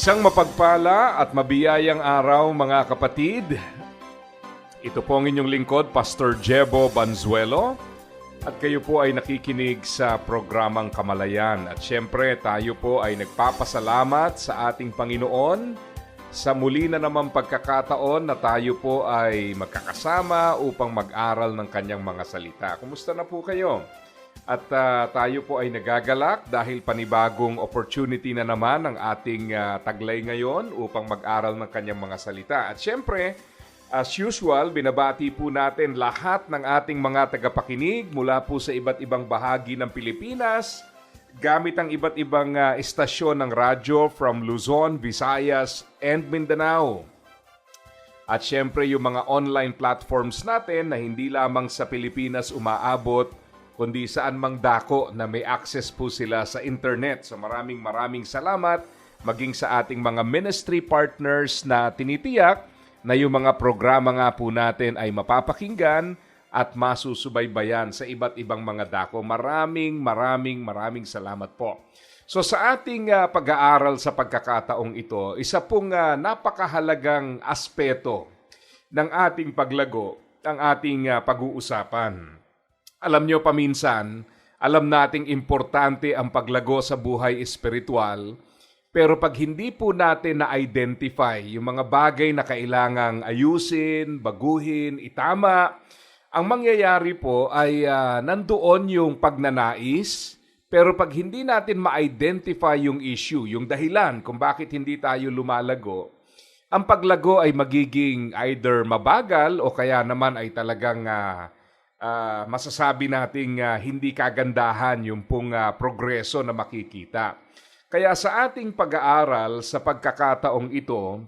Isang mapagpala at mabiyayang araw mga kapatid. Ito po ang inyong lingkod, Pastor Jebo Banzuelo. At kayo po ay nakikinig sa programang Kamalayan. At syempre tayo po ay nagpapasalamat sa ating Panginoon sa muli na naman pagkakataon na tayo po ay magkakasama upang mag-aral ng kanyang mga salita. Kumusta na po kayo? At ah, tayo po ay nagagalak dahil panibagong opportunity na naman ang ating ah, taglay ngayon upang mag-aral ng kanyang mga salita. At syempre, as usual, binabati po natin lahat ng ating mga tagapakinig mula po sa iba't ibang bahagi ng Pilipinas gamit ang iba't ibang ah, istasyon ng radyo from Luzon, Visayas, and Mindanao. At syempre yung mga online platforms natin na hindi lamang sa Pilipinas umaabot, kundi saan mang dako na may access po sila sa internet. So maraming maraming salamat maging sa ating mga ministry partners na tinitiyak na yung mga programa nga po natin ay mapapakinggan at masusubaybayan sa iba't ibang mga dako. Maraming maraming maraming salamat po. So sa ating ah, pag-aaral sa pagkakataong ito, isa pong ah, napakahalagang aspeto ng ating paglago, ang ating ah, pag-uusapan. Alam nyo paminsan, alam nating importante ang paglago sa buhay espiritual, pero pag hindi po natin na-identify yung mga bagay na kailangang ayusin, baguhin, itama, ang mangyayari po ay ah, nandoon yung pagnanais, pero pag hindi natin ma-identify yung issue, yung dahilan kung bakit hindi tayo lumalago, ang paglago ay magiging either mabagal o kaya naman ay talagang ah, ah, masasabi nating ah, hindi kagandahan yung pong ah, progreso na makikita. Kaya sa ating pag-aaral sa pagkakataong ito,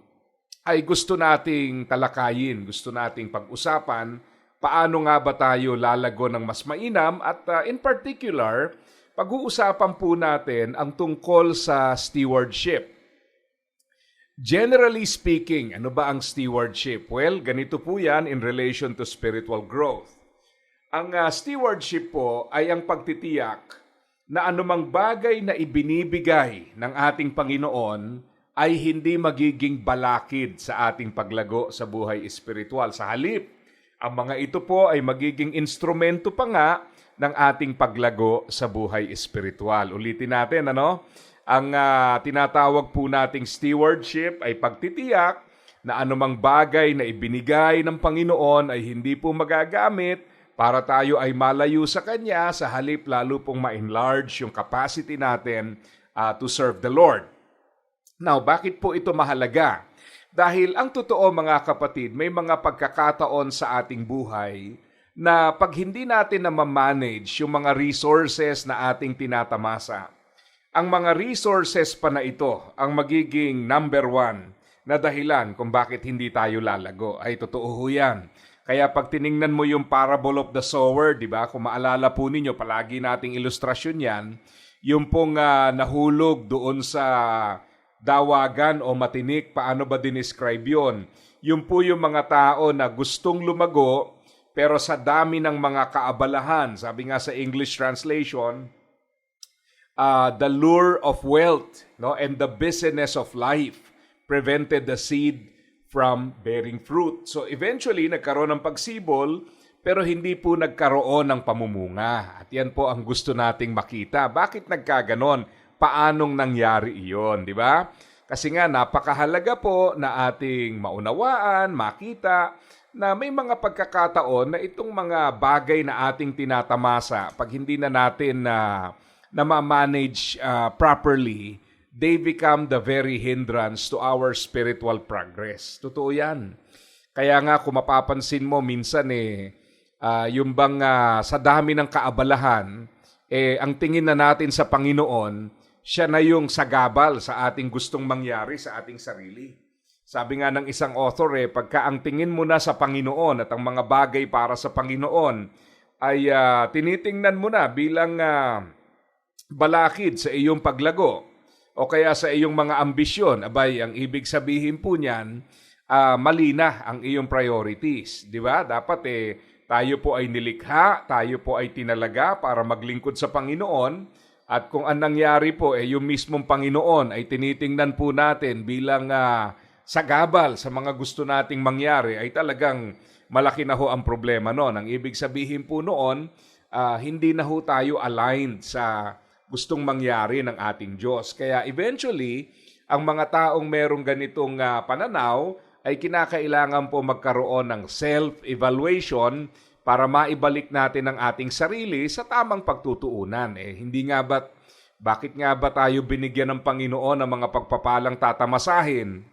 ay gusto nating talakayin, gusto nating pag-usapan paano nga ba tayo lalago ng mas mainam at ah, in particular, pag-uusapan po natin ang tungkol sa stewardship. Generally speaking, ano ba ang stewardship? Well, ganito po yan in relation to spiritual growth. Ang ah, stewardship po ay ang pagtitiyak na anumang bagay na ibinibigay ng ating Panginoon ay hindi magiging balakid sa ating paglago sa buhay espiritual. Sa halip, ang mga ito po ay magiging instrumento pa nga ng ating paglago sa buhay espiritual. Ulitin natin, ano? Ang ah, tinatawag po nating stewardship ay pagtitiyak na anumang bagay na ibinigay ng Panginoon ay hindi po magagamit para tayo ay malayo sa Kanya sa halip lalo pong ma-enlarge yung capacity natin ah, to serve the Lord. Now, bakit po ito mahalaga? Dahil ang totoo mga kapatid, may mga pagkakataon sa ating buhay na pag hindi natin na manage yung mga resources na ating tinatamasa, ang mga resources pa na ito ang magiging number one na dahilan kung bakit hindi tayo lalago. Ay, totoo ho yan. Kaya pag tiningnan mo yung parable of the sower, di ba? Kung maalala po ninyo, palagi nating ilustrasyon yan, yung pong ah, nahulog doon sa dawagan o matinik, paano ba dinescribe yon? Yung po yung mga tao na gustong lumago, pero sa dami ng mga kaabalahan, sabi nga sa English translation, uh, the lure of wealth no and the busyness of life prevented the seed from bearing fruit. So eventually nagkaroon ng pagsibol pero hindi po nagkaroon ng pamumunga. At yan po ang gusto nating makita. Bakit nagkaganon? Paanong nangyari iyon, di ba? Kasi nga napakahalaga po na ating maunawaan, makita na may mga pagkakataon na itong mga bagay na ating tinatamasa pag hindi na natin na na ma-manage uh, properly, they become the very hindrance to our spiritual progress. Totoo yan. Kaya nga kung mapapansin mo minsan eh, ah, yung bang ah, sa dami ng kaabalahan, eh, ang tingin na natin sa Panginoon, siya na yung sagabal sa ating gustong mangyari sa ating sarili. Sabi nga ng isang author eh, pagka ang tingin mo na sa Panginoon at ang mga bagay para sa Panginoon ay ah, tinitingnan mo na bilang ah, balakid sa iyong paglago o kaya sa iyong mga ambisyon, abay, ang ibig sabihin po niyan, ah, mali na ang iyong priorities. Di ba? Dapat eh, tayo po ay nilikha, tayo po ay tinalaga para maglingkod sa Panginoon. At kung ang nangyari po, eh, yung mismong Panginoon ay tinitingnan po natin bilang ah, sagabal sa mga gusto nating mangyari, ay talagang malaki na ho ang problema noon. Ang ibig sabihin po noon, ah, hindi na ho tayo aligned sa gustong mangyari ng ating Diyos. Kaya eventually, ang mga taong merong ganitong ah, pananaw ay kinakailangan po magkaroon ng self-evaluation para maibalik natin ang ating sarili sa tamang pagtutuunan. Eh, hindi nga ba, bakit nga ba tayo binigyan ng Panginoon ng mga pagpapalang tatamasahin?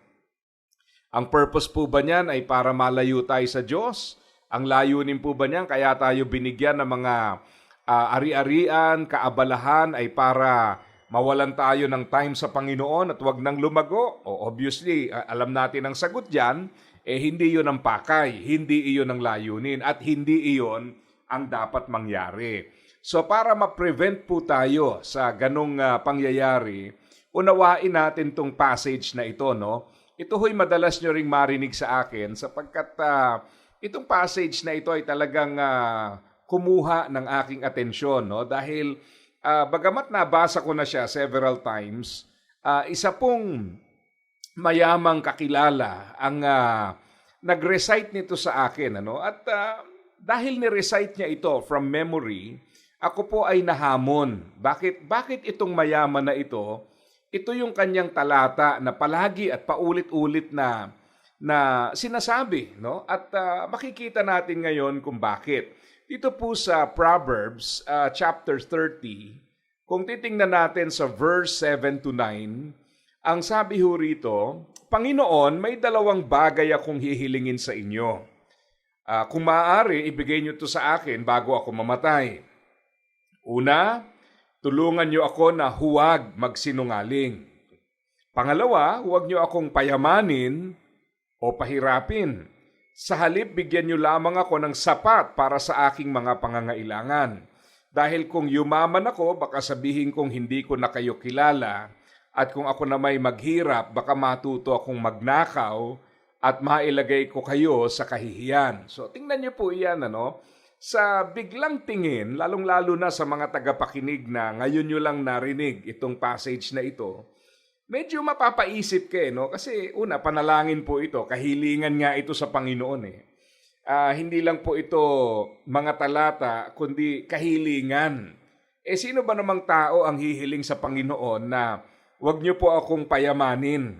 Ang purpose po ba niyan ay para malayo tayo sa Diyos? Ang layunin po ba niyan kaya tayo binigyan ng mga ah, ari-arian, kaabalahan ay para mawalan tayo ng time sa Panginoon at wag nang lumago? O obviously, alam natin ang sagot diyan, eh hindi 'yon ang pakay, hindi iyon ang layunin at hindi iyon ang dapat mangyari. So para ma-prevent po tayo sa ganong ah, pangyayari, unawain natin tong passage na ito, no? Ito ho'y madalas nyo ring marinig sa akin sapagkat ah, itong passage na ito ay talagang ah, kumuha ng aking atensyon, no? Dahil ah, bagamat nabasa ko na siya several times, ah, isa pong mayamang kakilala ang ah, nag-recite nito sa akin ano? At ah, dahil ni-recite niya ito from memory ako po ay nahamon. Bakit bakit itong mayaman na ito? Ito yung kanyang talata na palagi at paulit-ulit na na sinasabi no? At ah, makikita natin ngayon kung bakit dito po sa Proverbs ah, chapter 30 kung titingnan natin sa verse 7 to 9 ang sabi ho rito, Panginoon, may dalawang bagay akong hihilingin sa inyo. Ah, kung maaari, ibigay niyo to sa akin bago ako mamatay. Una, tulungan niyo ako na huwag magsinungaling. Pangalawa, huwag niyo akong payamanin o pahirapin. Sa halip, bigyan niyo lamang ako ng sapat para sa aking mga pangangailangan. Dahil kung yumaman ako, baka sabihin kong hindi ko na kayo kilala at kung ako na may maghirap, baka matuto akong magnakaw at mailagay ko kayo sa kahihiyan. So tingnan niyo po iyan ano. Sa biglang tingin, lalong-lalo na sa mga tagapakinig na ngayon nyo lang narinig itong passage na ito, medyo mapapaisip ka eh, no? Kasi una, panalangin po ito, kahilingan nga ito sa Panginoon eh. Ah, hindi lang po ito mga talata, kundi kahilingan. Eh sino ba namang tao ang hihiling sa Panginoon na wag niyo po akong payamanin?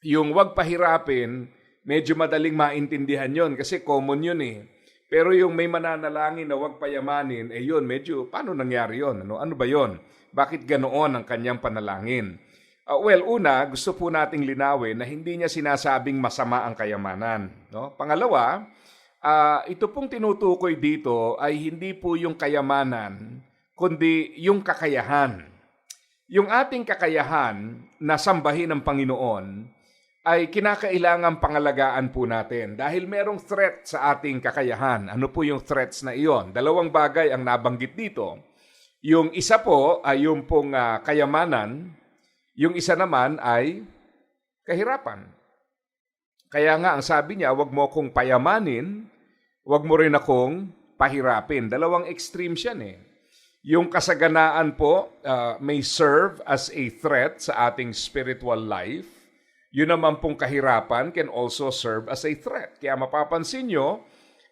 Yung wag pahirapin, medyo madaling maintindihan yon kasi common yun eh. Pero yung may mananalangin na wag payamanin, eh yun, medyo, paano nangyari yon? Ano, ano ba yon? Bakit ganoon ang kanyang panalangin? Uh, well, una, gusto po nating linawin na hindi niya sinasabing masama ang kayamanan. No? Pangalawa, ah, ito pong tinutukoy dito ay hindi po yung kayamanan, kundi yung kakayahan. Yung ating kakayahan na sambahin ng Panginoon ay kinakailangan pangalagaan po natin dahil merong threat sa ating kakayahan. Ano po yung threats na iyon? Dalawang bagay ang nabanggit dito. Yung isa po ay yung pong ah, kayamanan, yung isa naman ay kahirapan. Kaya nga ang sabi niya, wag mo akong payamanin, wag mo rin akong pahirapin. Dalawang extremes yan eh. Yung kasaganaan po uh, may serve as a threat sa ating spiritual life. Yun naman pong kahirapan can also serve as a threat. Kaya mapapansin nyo,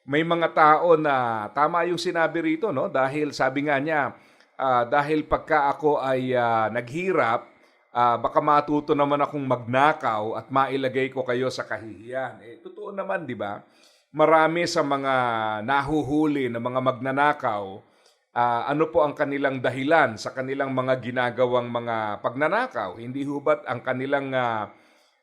may mga tao na tama yung sinabi rito, no? Dahil sabi nga niya, ah, dahil pagka ako ay ah, naghirap, ah, baka matuto naman akong magnakaw at mailagay ko kayo sa kahihiyan. Eh, totoo naman, di ba? Marami sa mga nahuhuli na mga magnanakaw, ah, ano po ang kanilang dahilan sa kanilang mga ginagawang mga pagnanakaw? Hindi hubat ang kanilang ah,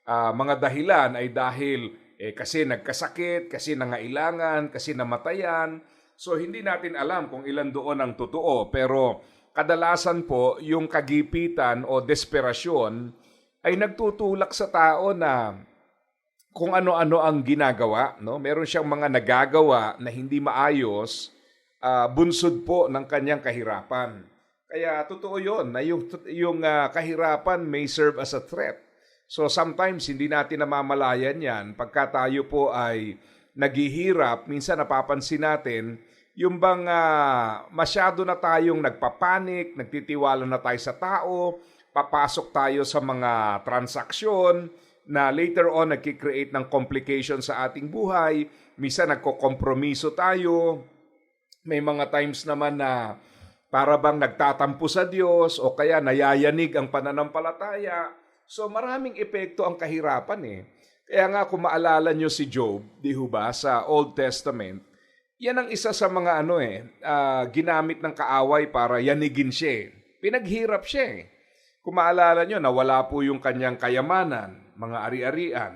ah, mga dahilan ay dahil eh, kasi nagkasakit, kasi nangailangan, kasi namatayan. So hindi natin alam kung ilan doon ang totoo. Pero kadalasan po yung kagipitan o desperasyon ay nagtutulak sa tao na kung ano-ano ang ginagawa, no? Meron siyang mga nagagawa na hindi maayos, ah, bunsod po ng kanyang kahirapan. Kaya totoo 'yon na yung yung ah, kahirapan may serve as a threat. So sometimes hindi natin namamalayan 'yan pagka tayo po ay naghihirap, minsan napapansin natin yung bang ah, masyado na tayong nagpapanik, nagtitiwala na tayo sa tao, papasok tayo sa mga transaksyon na later on nagki-create ng complication sa ating buhay, minsan nagkokompromiso tayo, may mga times naman na para bang nagtatampo sa Diyos o kaya nayayanig ang pananampalataya. So maraming epekto ang kahirapan eh. Kaya nga kung maalala nyo si Job, di ba, sa Old Testament, yan ang isa sa mga ano eh, ah, ginamit ng kaaway para yanigin siya. eh. Pinaghirap siya eh. Kung maalala nyo, nawala po yung kanyang kayamanan, mga ari-arian.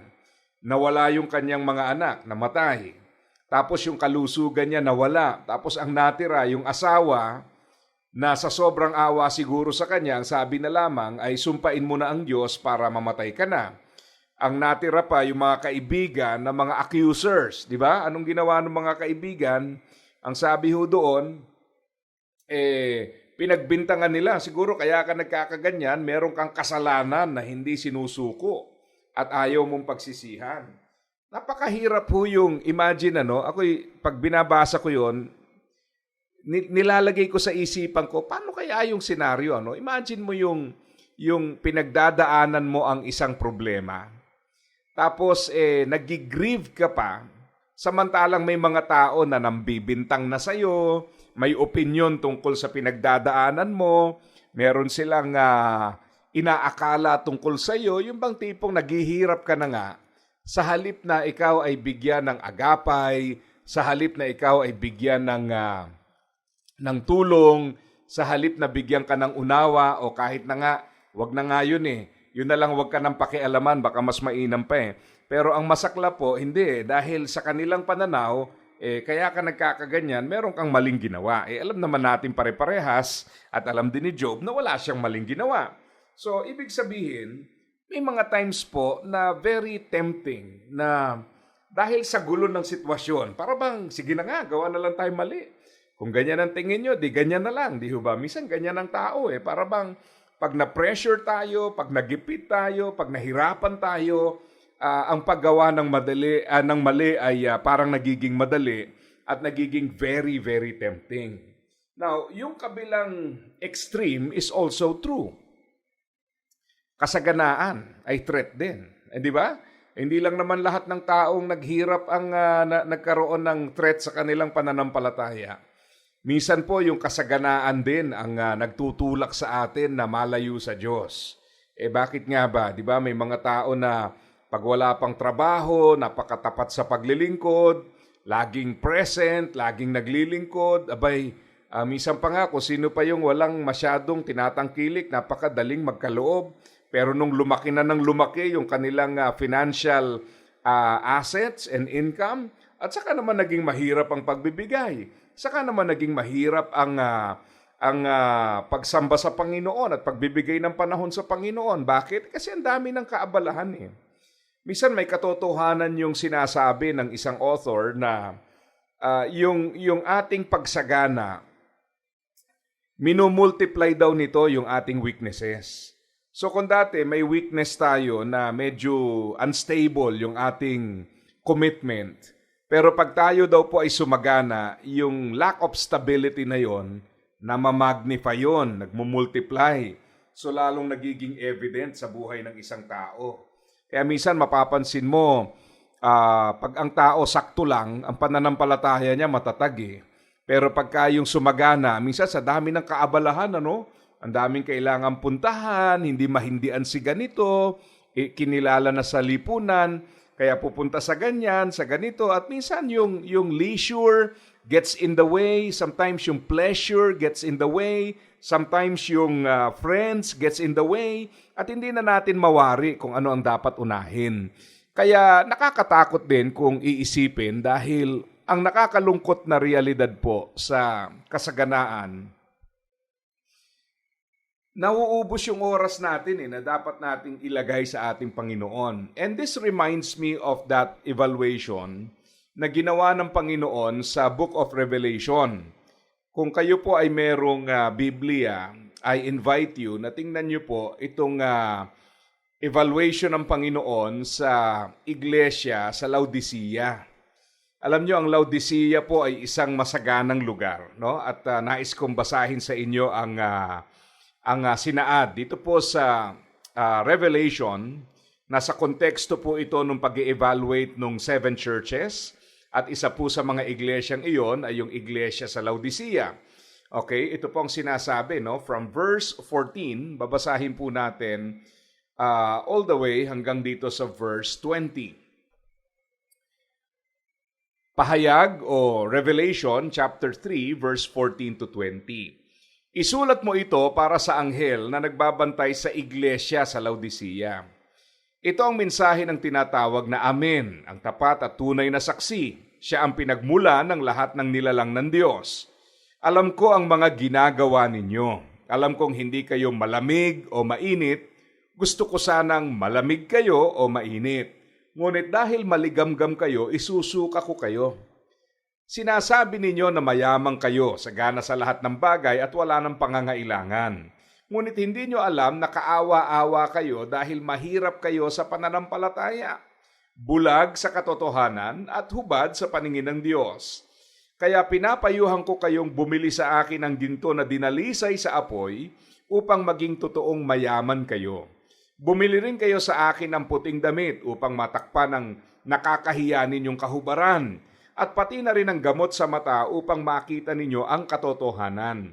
Nawala yung kanyang mga anak, namatay. Tapos yung kalusugan niya nawala. Tapos ang natira, yung asawa, na sa sobrang awa siguro sa kanya, ang sabi na lamang ay sumpain mo na ang Diyos para mamatay ka na. Ang natira pa yung mga kaibigan na mga accusers, di ba? Anong ginawa ng mga kaibigan? Ang sabi ho doon, eh, pinagbintangan nila. Siguro kaya ka nagkakaganyan, meron kang kasalanan na hindi sinusuko at ayaw mong pagsisihan. Napakahirap po yung imagine ano, ako pag binabasa ko yon ni- nilalagay ko sa isipan ko, paano kaya yung senaryo? Ano? Imagine mo yung, yung pinagdadaanan mo ang isang problema. Tapos, eh, nagigrieve ka pa, samantalang may mga tao na nambibintang na sa'yo, may opinion tungkol sa pinagdadaanan mo, meron silang ah, inaakala tungkol sa'yo, yung bang tipong naghihirap ka na nga, sa halip na ikaw ay bigyan ng agapay, sa halip na ikaw ay bigyan ng ah, ng tulong sa halip na bigyan ka ng unawa o kahit na nga, wag na nga yun eh. Yun na lang wag ka ng pakialaman, baka mas mainam pa eh. Pero ang masakla po, hindi eh. Dahil sa kanilang pananaw, eh, kaya ka nagkakaganyan, meron kang maling ginawa. Eh, alam naman natin pare-parehas at alam din ni Job na wala siyang maling ginawa. So, ibig sabihin, may mga times po na very tempting na dahil sa gulo ng sitwasyon, para bang, sige na nga, gawa na lang tayo mali. Kung ganyan ang tingin nyo, di ganyan na lang. Di ba? Minsan ganyan ang tao eh. Para bang pag na-pressure tayo, pag nagipit tayo, pag nahirapan tayo, ah, ang paggawa ng madali ah, ng mali ay ah, parang nagiging madali at nagiging very very tempting. Now, yung kabilang extreme is also true. Kasaganaan ay threat din. Eh, di ba? Hindi lang naman lahat ng taong naghirap ang ah, na- nagkaroon ng threat sa kanilang pananampalataya. Minsan po yung kasaganaan din ang ah, nagtutulak sa atin na malayo sa Diyos. Eh bakit nga ba? 'Di ba may mga tao na pag wala pang trabaho, napakatapat sa paglilingkod, laging present, laging naglilingkod, abay ah, minsan pa nga kung sino pa yung walang masyadong tinatangkilik, napakadaling magkaloob. Pero nung lumaki na ng lumaki yung kanilang ah, financial ah, assets and income, at saka naman naging mahirap ang pagbibigay. Saka naman naging mahirap ang ah, ang ah, pagsamba sa Panginoon at pagbibigay ng panahon sa Panginoon. Bakit? Kasi ang dami ng kaabalahan eh. Minsan may katotohanan yung sinasabi ng isang author na ah, yung yung ating pagsagana minumultiply daw nito yung ating weaknesses. So kung dati may weakness tayo na medyo unstable yung ating commitment, pero pag tayo daw po ay sumagana, yung lack of stability na yon, na mamagnify yon, nagmumultiply. So lalong nagiging evident sa buhay ng isang tao. Kaya minsan mapapansin mo, ah, pag ang tao sakto lang, ang pananampalataya niya matatag eh. Pero pagka yung sumagana, minsan sa dami ng kaabalahan, ano, ang daming kailangan puntahan, hindi mahindian si ganito, eh, kinilala na sa lipunan, kaya pupunta sa ganyan, sa ganito, at minsan yung, yung leisure gets in the way, sometimes yung pleasure gets in the way, sometimes yung ah, friends gets in the way, at hindi na natin mawari kung ano ang dapat unahin. Kaya nakakatakot din kung iisipin dahil ang nakakalungkot na realidad po sa kasaganaan nauubos yung oras natin eh, na dapat nating ilagay sa ating Panginoon. And this reminds me of that evaluation na ginawa ng Panginoon sa Book of Revelation. Kung kayo po ay merong ah, Biblia, I invite you na tingnan niyo po itong ah, evaluation ng Panginoon sa iglesia sa Laodicea. Alam nyo, ang Laodicea po ay isang masaganang lugar, no? At ah, nais kong basahin sa inyo ang ah, ang ah, sinaad dito po sa ah, Revelation. Nasa konteksto po ito nung pag evaluate ng seven churches at isa po sa mga iglesyang iyon ay yung iglesia sa Laodicea. Okay, ito po ang sinasabi, no? From verse 14, babasahin po natin ah, all the way hanggang dito sa verse 20. Pahayag o Revelation chapter 3 verse 14 to 20. Isulat mo ito para sa anghel na nagbabantay sa iglesia sa Laodicea. Ito ang mensahe ng tinatawag na Amen, ang tapat at tunay na saksi. Siya ang pinagmula ng lahat ng nilalang ng Diyos. Alam ko ang mga ginagawa ninyo. Alam kong hindi kayo malamig o mainit. Gusto ko sanang malamig kayo o mainit. Ngunit dahil maligamgam kayo, isusuka ko kayo. Sinasabi ninyo na mayamang kayo, sagana sa lahat ng bagay at wala ng pangangailangan. Ngunit hindi nyo alam na kaawa-awa kayo dahil mahirap kayo sa pananampalataya. Bulag sa katotohanan at hubad sa paningin ng Diyos. Kaya pinapayuhan ko kayong bumili sa akin ng ginto na dinalisay sa apoy upang maging totoong mayaman kayo. Bumili rin kayo sa akin ng puting damit upang matakpan ang nakakahiya ninyong kahubaran at pati na rin ang gamot sa mata upang makita ninyo ang katotohanan.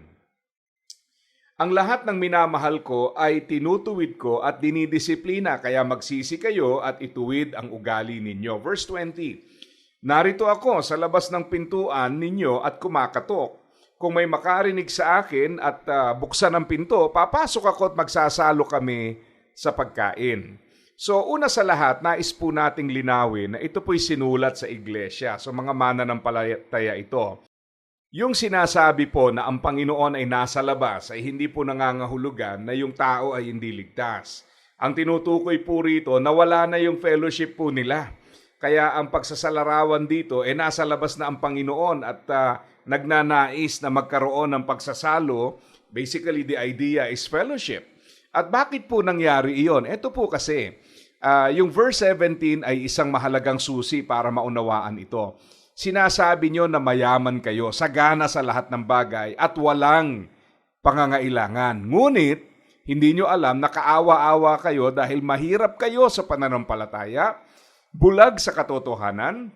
Ang lahat ng minamahal ko ay tinutuwid ko at dinidisiplina kaya magsisi kayo at ituwid ang ugali ninyo. Verse 20, Narito ako sa labas ng pintuan ninyo at kumakatok. Kung may makarinig sa akin at ah, buksan ang pinto, papasok ako at magsasalo kami sa pagkain. So una sa lahat, nais po nating linawin na ito po'y sinulat sa iglesia. So mga mananampalataya ito. Yung sinasabi po na ang Panginoon ay nasa labas ay hindi po nangangahulugan na yung tao ay hindi ligtas. Ang tinutukoy po rito na wala na yung fellowship po nila. Kaya ang pagsasalarawan dito ay nasa labas na ang Panginoon at ah, nagnanais na magkaroon ng pagsasalo. Basically, the idea is fellowship. At bakit po nangyari iyon? Ito po kasi, ah, yung verse 17 ay isang mahalagang susi para maunawaan ito. Sinasabi nyo na mayaman kayo, sagana sa lahat ng bagay at walang pangangailangan. Ngunit, hindi nyo alam na kaawa-awa kayo dahil mahirap kayo sa pananampalataya, bulag sa katotohanan,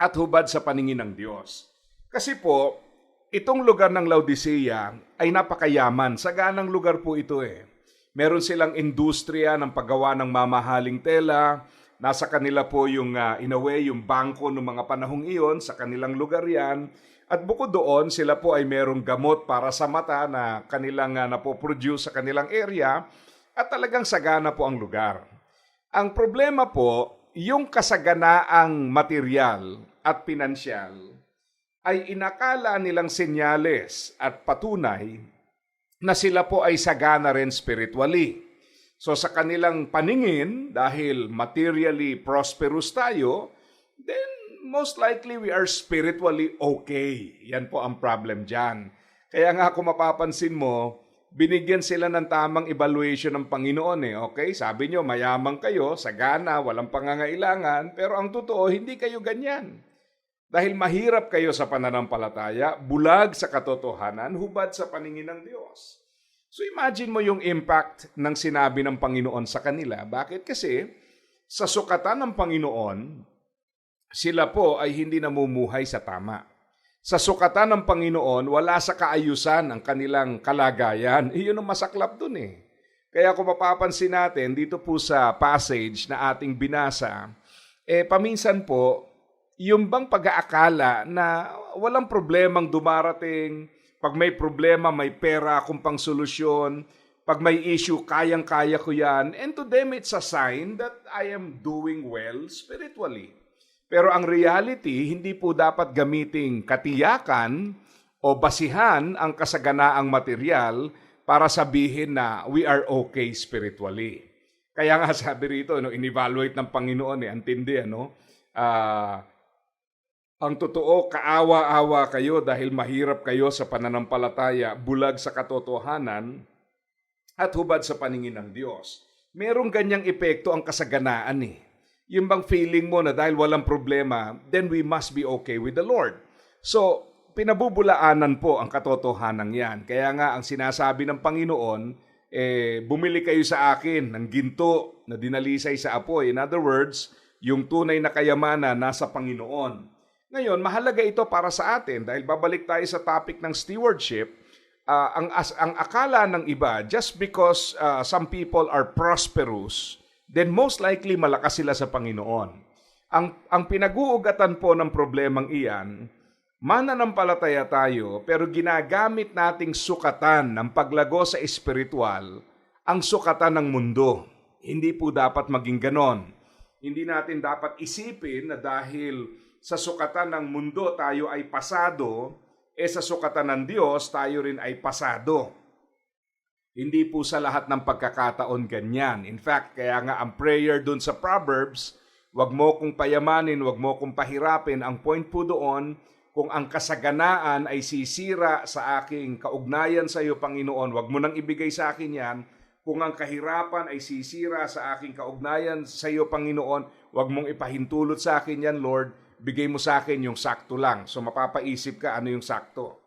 at hubad sa paningin ng Diyos. Kasi po, itong lugar ng Laodicea ay napakayaman. Saganang lugar po ito eh. Meron silang industriya ng paggawa ng mamahaling tela. Nasa kanila po yung, uh, in a way, yung bangko ng mga panahong iyon. Sa kanilang lugar yan. At bukod doon, sila po ay merong gamot para sa mata na kanilang uh, napoproduce sa kanilang area. At talagang sagana po ang lugar. Ang problema po, yung kasaganaang material at pinansyal ay inakala nilang senyales at patunay na sila po ay sagana rin spiritually. So sa kanilang paningin, dahil materially prosperous tayo, then most likely we are spiritually okay. Yan po ang problem dyan. Kaya nga kung mapapansin mo, binigyan sila ng tamang evaluation ng Panginoon eh. Okay, sabi nyo, mayaman kayo, sagana, walang pangangailangan, pero ang totoo, hindi kayo ganyan. Dahil mahirap kayo sa pananampalataya, bulag sa katotohanan, hubad sa paningin ng Diyos. So imagine mo yung impact ng sinabi ng Panginoon sa kanila. Bakit? Kasi sa sukatan ng Panginoon, sila po ay hindi namumuhay sa tama. Sa sukatan ng Panginoon, wala sa kaayusan ang kanilang kalagayan. Iyon ang masaklap dun eh. Kaya kung mapapansin natin dito po sa passage na ating binasa, eh paminsan po, yung bang pag-aakala na walang problemang dumarating, pag may problema, may pera akong pang solusyon. Pag may issue, kayang-kaya ko yan. And to them, it's a sign that I am doing well spiritually. Pero ang reality, hindi po dapat gamiting katiyakan o basihan ang kasaganaang material para sabihin na we are okay spiritually. Kaya nga sabi rito, no, in-evaluate ng Panginoon, eh, antindi, ano? Ah, ang totoo, kaawa-awa kayo dahil mahirap kayo sa pananampalataya, bulag sa katotohanan, at hubad sa paningin ng Diyos. Merong ganyang epekto ang kasaganaan eh. Yung bang feeling mo na dahil walang problema, then we must be okay with the Lord. So, pinabubulaanan po ang katotohanan yan. Kaya nga, ang sinasabi ng Panginoon, eh, bumili kayo sa akin ng ginto na dinalisay sa apoy. In other words, yung tunay na kayamanan nasa Panginoon. Ngayon, mahalaga ito para sa atin dahil babalik tayo sa topic ng stewardship. Ah, ang, as, ang akala ng iba, just because ah, some people are prosperous, then most likely malakas sila sa Panginoon. Ang, ang pinag-uugatan po ng problemang iyan, mananampalataya tayo pero ginagamit nating sukatan ng paglago sa espiritual ang sukatan ng mundo. Hindi po dapat maging ganon. Hindi natin dapat isipin na dahil sa sukatan ng mundo tayo ay pasado, eh sa sukatan ng Diyos tayo rin ay pasado. Hindi po sa lahat ng pagkakataon ganyan. In fact, kaya nga ang prayer dun sa Proverbs, wag mo kong payamanin, wag mo kong pahirapin. Ang point po doon, kung ang kasaganaan ay sisira sa aking kaugnayan sa iyo, Panginoon, wag mo nang ibigay sa akin yan. Kung ang kahirapan ay sisira sa aking kaugnayan sa iyo, Panginoon, wag mong ipahintulot sa akin yan, Lord. Bigay mo sa akin yung sakto lang. So mapapaisip ka ano yung sakto.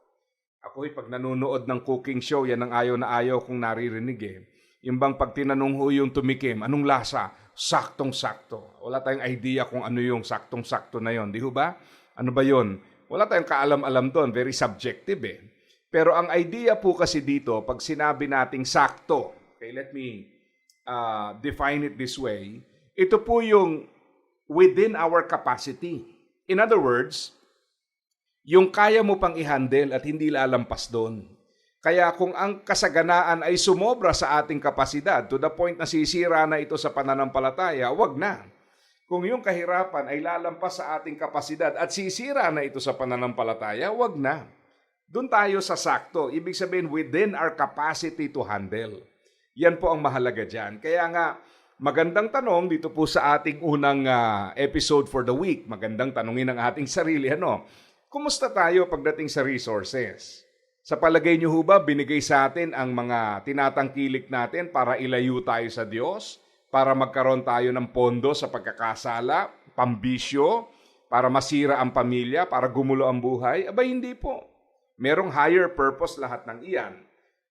Ako'y pag nanonood ng cooking show, yan ang ayaw na ayaw kong naririnig eh. Yung bang pag tinanong ho yung tumikim, anong lasa? Saktong-sakto. Wala tayong idea kung ano yung saktong-sakto na yon, di ho ba? Ano ba yon? Wala tayong kaalam-alam doon, very subjective eh. Pero ang idea po kasi dito, pag sinabi nating sakto, okay, let me uh, define it this way, ito po yung within our capacity. In other words, yung kaya mo pang i-handle at hindi lalampas doon. Kaya kung ang kasaganaan ay sumobra sa ating kapasidad to the point na sisira na ito sa pananampalataya, wag na. Kung yung kahirapan ay lalampas sa ating kapasidad at sisira na ito sa pananampalataya, wag na. Doon tayo sa sakto. Ibig sabihin, within our capacity to handle. Yan po ang mahalaga dyan. Kaya nga, magandang tanong dito po sa ating unang ah, episode for the week. Magandang tanongin ang ating sarili. Ano? Kumusta tayo pagdating sa resources? Sa palagay niyo ba, binigay sa atin ang mga tinatangkilik natin para ilayo tayo sa Diyos? Para magkaroon tayo ng pondo sa pagkakasala, pambisyo, para masira ang pamilya, para gumulo ang buhay? Aba, hindi po. Merong higher purpose lahat ng iyan.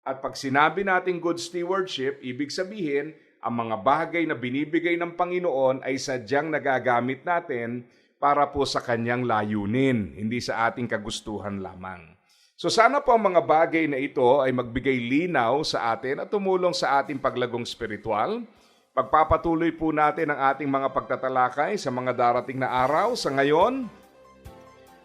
At pag sinabi nating good stewardship, ibig sabihin, ang mga bagay na binibigay ng Panginoon ay sadyang nagagamit natin para po sa kanyang layunin, hindi sa ating kagustuhan lamang. So sana po ang mga bagay na ito ay magbigay linaw sa atin at tumulong sa ating paglagong spiritual. Pagpapatuloy po natin ang ating mga pagtatalakay sa mga darating na araw. Sa ngayon,